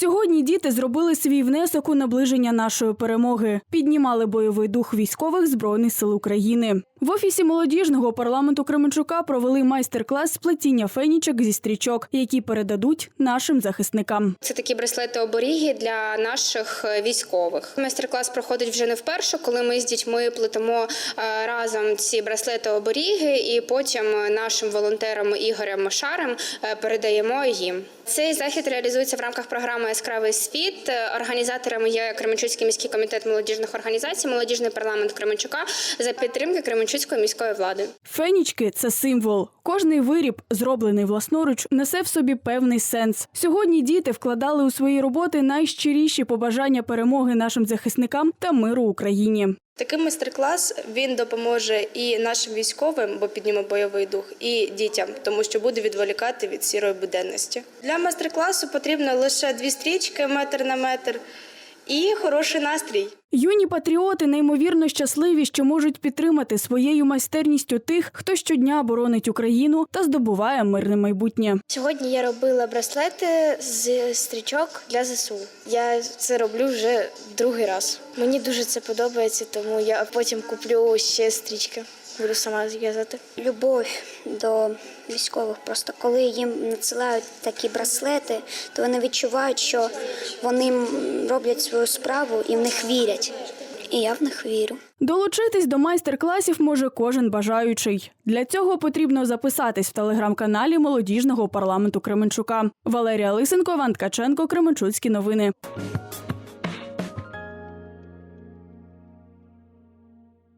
Сьогодні діти зробили свій внесок у наближення нашої перемоги, піднімали бойовий дух військових збройних сил України. В офісі молодіжного парламенту Кременчука провели майстер-клас з плетіння фенічок зі стрічок, які передадуть нашим захисникам. Це такі браслети оберіги для наших е, військових. Майстер-клас проходить вже не вперше, коли ми з дітьми плетемо е, разом ці браслети оберіги, і потім нашим волонтерам Ігорем Шарем е, передаємо їм. Цей захід реалізується в рамках програми Яскравий світ. Організаторами є Кременчуцький міський комітет молодіжних організацій, молодіжний парламент Кременчука за підтримки Кременчуцької міської влади. Фенічки це символ. Кожний виріб, зроблений власноруч, несе в собі певний сенс. Сьогодні діти вкладали у свої роботи найщиріші побажання перемоги нашим захисникам та миру Україні. Такий майстер-клас він допоможе і нашим військовим, бо підніме бойовий дух, і дітям, тому що буде відволікати від сірої буденності. Для майстер-класу потрібно лише дві стрічки, метр на метр, і хороший настрій. Юні патріоти неймовірно щасливі, що можуть підтримати своєю майстерністю тих, хто щодня боронить Україну та здобуває мирне майбутнє. Сьогодні я робила браслети з стрічок для ЗСУ. Я це роблю вже другий раз. Мені дуже це подобається, тому я потім куплю ще стрічки. Буду сама зв'язати. любов до військових. Просто коли їм надсилають такі браслети, то вони відчувають, що вони роблять свою справу і в них вірять. І я в них вірю. Долучитись до майстер-класів може кожен бажаючий. Для цього потрібно записатись в телеграм-каналі молодіжного парламенту Кременчука. Валерія Лисенко, Іван Ткаченко, Кременчуцькі новини.